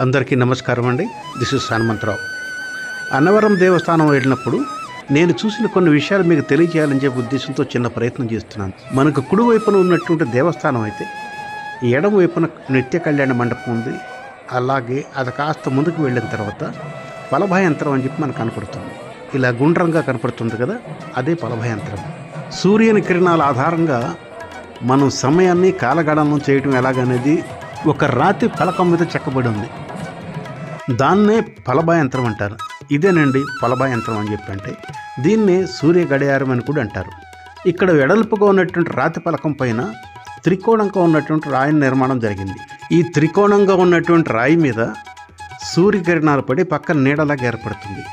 అందరికీ నమస్కారం అండి. This is Hanumantharao. అన్నవరం దేవస్థానం వెళ్ళినప్పుడు నేను చూసిన కొన్ని విషయాలు మీకు తెలియజేయాలని చెప్పే ఉద్దేశంతో చిన్న ప్రయత్నం చేస్తున్నాను. మనకు కుడి వైపున ఉన్నటువంటి దేవస్థానం అయితే ఎడమ వైపున నిత్య కళ్యాణ మండపం ఉంది. అలాగే అది కాస్త ముందుకు వెళ్ళిన తర్వాత పలభయంత్రం అని చెప్పి మనకు కనపడుతుంది. ఇలా గుండ్రంగా కనపడుతుంది కదా అదే పలభయంత్రం. సూర్యుని కిరణాల ఆధారంగా మనం సమయాన్ని కాలగణనం చేయటం ఎలాగనేది ఒక రాతి ఫలకం మీద చెక్కబడి ఉంది. దాన్నే ఫలభాయంత్రం అంటారు. ఇదేనండి ఫలభాయంత్రం అని చెప్పి అంటే దీన్నే సూర్య గడియారం అని కూడా అంటారు. ఇక్కడ వెడల్పుగా ఉన్నటువంటి రాతి పలకం పైన త్రికోణంగా ఉన్నటువంటి రాయి నిర్మాణం జరిగింది. ఈ త్రికోణంగా ఉన్నటువంటి రాయి మీద సూర్యకిరణాలు పడి పక్కన నీడలాగా ఏర్పడుతుంది.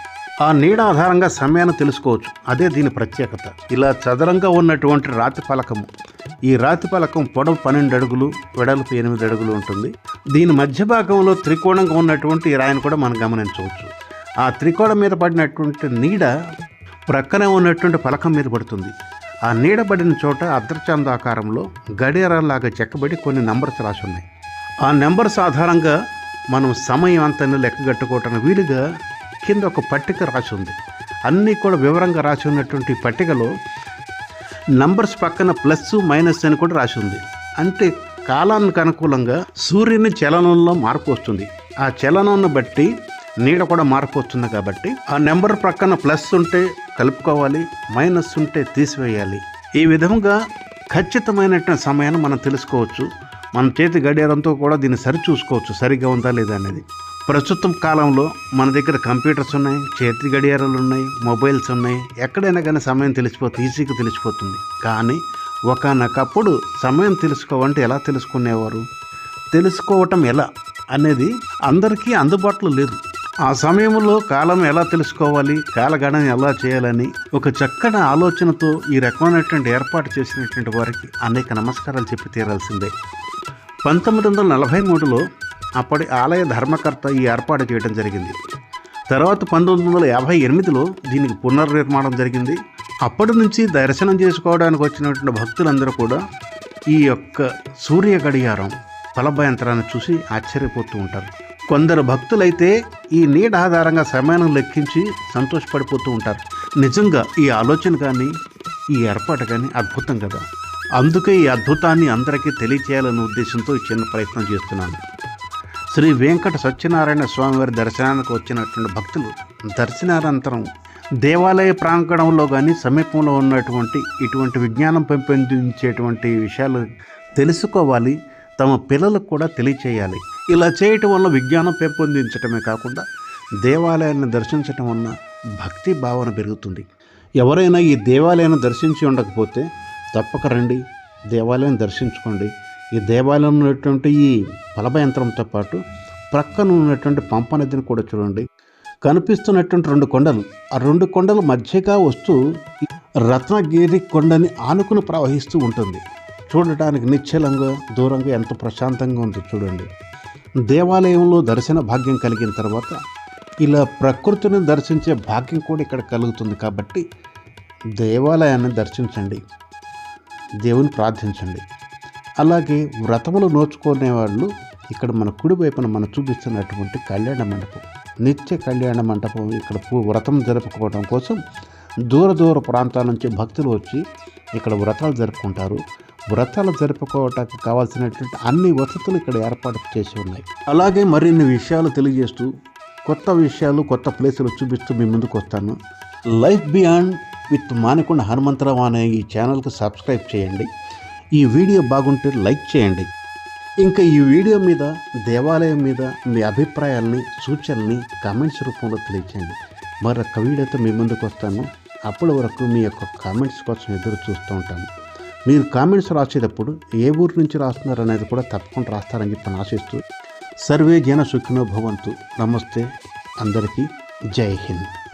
ఆ నీడ ఆధారంగా సమయాన్ని తెలుసుకోవచ్చు. అదే దీని ప్రత్యేకత. ఇలా చదరంగా ఉన్నటువంటి రాతి ఫలకము ఈ రాతి పలకం పొడవు పన్నెండు అడుగులు వెడల్పు ఎనిమిది అడుగులు ఉంటుంది. దీని మధ్య భాగంలో త్రికోణంగా ఉన్నటువంటి ఈ రాయిని కూడా మనం గమనించవచ్చు. ఆ త్రికోణం మీద పడినటువంటి నీడ ప్రక్కనే ఉన్నటువంటి పలకం మీద పడుతుంది. ఆ నీడ పడిన చోట అర్ధచందాకారంలో గడియారాల్లాగా చెక్కబడి కొన్ని నెంబర్స్ రాసి ఉన్నాయి. ఆ నెంబర్స్ ఆధారంగా మనం సమయం అంతా లెక్కగట్టుకోవటానికి వీలుగా కింద ఒక పట్టిక రాసి ఉంది. అన్నీ కూడా వివరంగా రాసి ఉన్నటువంటి పట్టికలో నంబర్స్ పక్కన ప్లస్ మైనస్ అని కూడా రాసి ఉంది. అంటే కాలానికి అనుకూలంగా సూర్యుని చలనంలో మార్పు వస్తుంది. ఆ చలనాన్ని బట్టి నీడ కూడా మార్పు వస్తుంది కాబట్టి ఆ నెంబర్ ప్రక్కన ప్లస్ ఉంటే కలుపుకోవాలి మైనస్ ఉంటే తీసివేయాలి. ఈ విధంగా ఖచ్చితమైనటువంటి సమయాన్ని మనం తెలుసుకోవచ్చు. మన చేతి గడియారంతో కూడా దీన్ని సరి చూసుకోవచ్చు సరిగ్గా ఉందా లేదా అనేది. ప్రస్తుతం కాలంలో మన దగ్గర కంప్యూటర్స్ ఉన్నాయి చేతి గడియారాలు ఉన్నాయి మొబైల్స్ ఉన్నాయి. ఎక్కడైనా కానీ సమయం తెలిసిపోతుంది ఈజీగా తెలిసిపోతుంది. కానీ ఒకనొకప్పుడు సమయం తెలుసుకోవాలంటే ఎలా తెలుసుకునేవారు? తెలుసుకోవటం ఎలా అనేది అందరికీ అందుబాటులో లేదు. ఆ సమయంలో కాలం ఎలా తెలుసుకోవాలి కాలగణన ఎలా చేయాలని ఒక చక్కని ఆలోచనతో ఈ రకమైనటువంటి ఏర్పాటు చేసినటువంటి వారికి అనేక నమస్కారాలు చెప్పి తీరాల్సిందే. పంతొమ్మిది వందల నలభై మూడులో అప్పటి ఆలయ ధర్మకర్త ఈ ఏర్పాటు చేయడం జరిగింది. తర్వాత పంతొమ్మిది వందల యాభై ఎనిమిదిలో దీనికి పునర్నిర్మాణం జరిగింది. అప్పటి నుంచి దర్శనం చేసుకోవడానికి వచ్చినటువంటి భక్తులందరూ కూడా ఈ యొక్క సూర్య గడియారం ఫలభయంత్రాన్ని చూసి ఆశ్చర్యపోతూ ఉంటారు. కొందరు భక్తులైతే ఈ నీడ ఆధారంగా సమయాన్ని లెక్కించి సంతోషపడిపోతూ ఉంటారు. నిజంగా ఈ ఆలోచన కానీ ఈ ఏర్పాటు కానీ అద్భుతం కదా. అందుకే ఈ అద్భుతాన్ని అందరికీ తెలియచేయాలనే ఉద్దేశంతో ఈ చిన్న ప్రయత్నం చేస్తున్నాను. శ్రీ వెంకట సత్యనారాయణ స్వామివారి దర్శనానికి వచ్చినటువంటి భక్తులు దర్శనానంతరం దేవాలయ ప్రాంగణంలో కానీ సమీపంలో ఉన్నటువంటి ఇటువంటి విజ్ఞానం పెంపొందించేటువంటి విషయాలు తెలుసుకోవాలి. తమ పిల్లలకు కూడా తెలియచేయాలి. ఇలా చేయటం వల్ల విజ్ఞానం పెంపొందించటమే కాకుండా దేవాలయాన్ని దర్శించటం వలన భక్తి భావన పెరుగుతుంది. ఎవరైనా ఈ దేవాలయాన్ని దర్శించి ఉండకపోతే తప్పక రండి దేవాలయం దర్శించుకోండి. ఈ దేవాలయం ఉన్నటువంటి ఈ ఫలభయంత్రంతో పాటు ప్రక్కన ఉన్నటువంటి పంప నదిని కూడా చూడండి. కనిపిస్తున్నటువంటి రెండు కొండలు. ఆ రెండు కొండల మధ్యగా వస్తూ రత్నగిరి కొండని ఆనుకుని ప్రవహిస్తూ ఉంటుంది. చూడటానికి నిశ్చలంగా దూరంగా ఎంత ప్రశాంతంగా ఉంది చూడండి. దేవాలయంలో దర్శన భాగ్యం కలిగిన తర్వాత ఇలా ప్రకృతిని దర్శించే భాగ్యం కూడా ఇక్కడ కలుగుతుంది కాబట్టి దేవాలయాన్ని దర్శించండి. దేవుని ప్రార్థించండి. అలాగే వ్రతములు నోచుకునే వాళ్ళు ఇక్కడ మన కుడి వైపున మనం చూపిస్తున్నటువంటి కళ్యాణ మండపం నిత్య కళ్యాణ మండపం. ఇక్కడ వ్రతం జరుపుకోవడం కోసం దూర దూర ప్రాంతాల నుంచి భక్తులు వచ్చి ఇక్కడ వ్రతాలు జరుపుకుంటారు. వ్రతాలు జరుపుకోవటానికి కావాల్సినటువంటి అన్ని వసతులు ఇక్కడ ఏర్పాటు చేసి ఉన్నాయి. అలాగే మరిన్ని విషయాలు తెలియజేస్తూ కొత్త విషయాలు కొత్త ప్లేసులు చూపిస్తూ మీ ముందుకు వస్తాను. Life beyond with Manakonda Hanumantharao అనే ఈ ఛానల్కి సబ్స్క్రైబ్ చేయండి. ఈ వీడియో బాగుంటే లైక్ చేయండి. ఇంకా ఈ వీడియో మీద దేవాలయం మీద మీ అభిప్రాయాల్ని సూచనల్ని కామెంట్స్ రూపంలో తెలియచేయండి. మరొక వీడియోతో మీ ముందుకు వస్తాను. అప్పటి వరకు మీ యొక్క కామెంట్స్ కోసం ఎదురు చూస్తూ ఉంటాను. మీరు కామెంట్స్ రాసేటప్పుడు ఏ ఊరు నుంచి రాస్తున్నారు అనేది కూడా తప్పకుండా రాస్తారని చెప్పి ఆశిస్తూ సర్వే జన సుఖినో భవంతు. నమస్తే. అందరికీ జై హింద్.